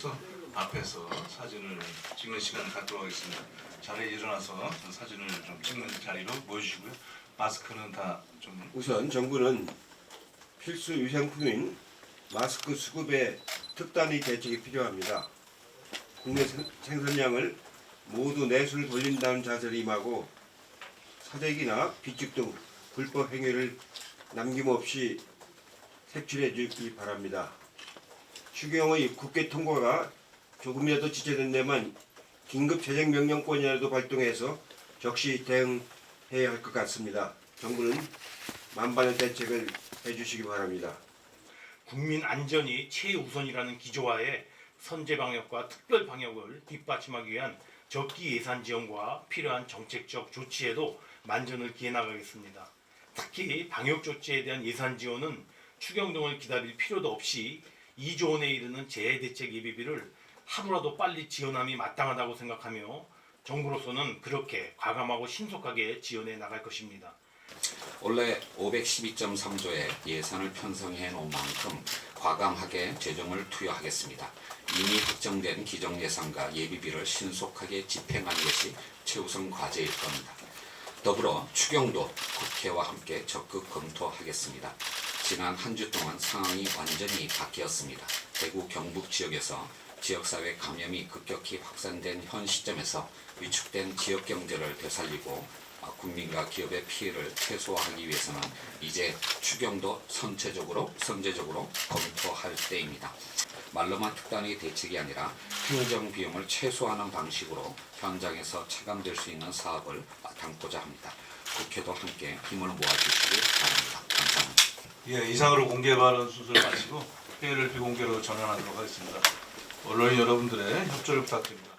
또 앞에서 사진을 찍는 시간을 갖도록 하겠습니다. 자리에 일어나서 사진을 좀 찍는 자리로 모여주시고요. 마스크는 다 좀 우선 정부는 필수 위생품인 마스크 수급에 특단의 대책이 필요합니다. 국내 생- 생산량을 모두 내수를 돌린다는 자세를 임하고 사재기나 비축 등 불법 행위를 남김없이 색출해 주기 바랍니다. 추경의 국회 통과가 조금이라도 지체된 데만 긴급 재정 명령권이라도 발동해서 적시 대응해야 할 것 같습니다. 정부는 만반의 대책을 해주시기 바랍니다. 국민 안전이 최우선이라는 기조하에 선제 방역과 특별 방역을 뒷받침하기 위한 적기 예산 지원과 필요한 정책적 조치에도 만전을 기해 나가겠습니다. 특히 방역 조치에 대한 예산 지원은 추경 등을 기다릴 필요도 없이 2조 원에 이르는 재해 대책 예비비를 하루라도 빨리 지원함이 마땅하다고 생각하며 정부로서는 그렇게 과감하고 신속하게 지원해 나갈 것입니다. 원래 512.3조의 예산을 편성해 놓은 만큼 과감하게 재정을 투여하겠습니다. 이미 확정된 기정 예산과 예비비를 신속하게 집행하는 것이 최우선 과제일 겁니다. 더불어 추경도 국회와 함께 적극 검토하겠습니다. 지난 한 주 동안 상황이 완전히 바뀌었습니다. 대구 경북 지역에서 지역사회 감염이 급격히 확산된 현 시점에서 위축된 지역 경제를 되살리고 아, 국민과 기업의 피해를 최소화하기 위해서는 이제 추경도 선체적으로 선제적으로 검토할 때입니다. 말로만 특단의 대책이 아니라 행정 비용을 최소화하는 방식으로 현장에서 체감될 수 있는 사업을 담고자 합니다. 국회도 함께 힘을 모아주시기 바랍니다. 감사합니다. 예, 이상으로 공개 발언 순서를 마치고 회의를 비공개로 전환하도록 하겠습니다. 언론인 여러분들의 협조를 부탁드립니다.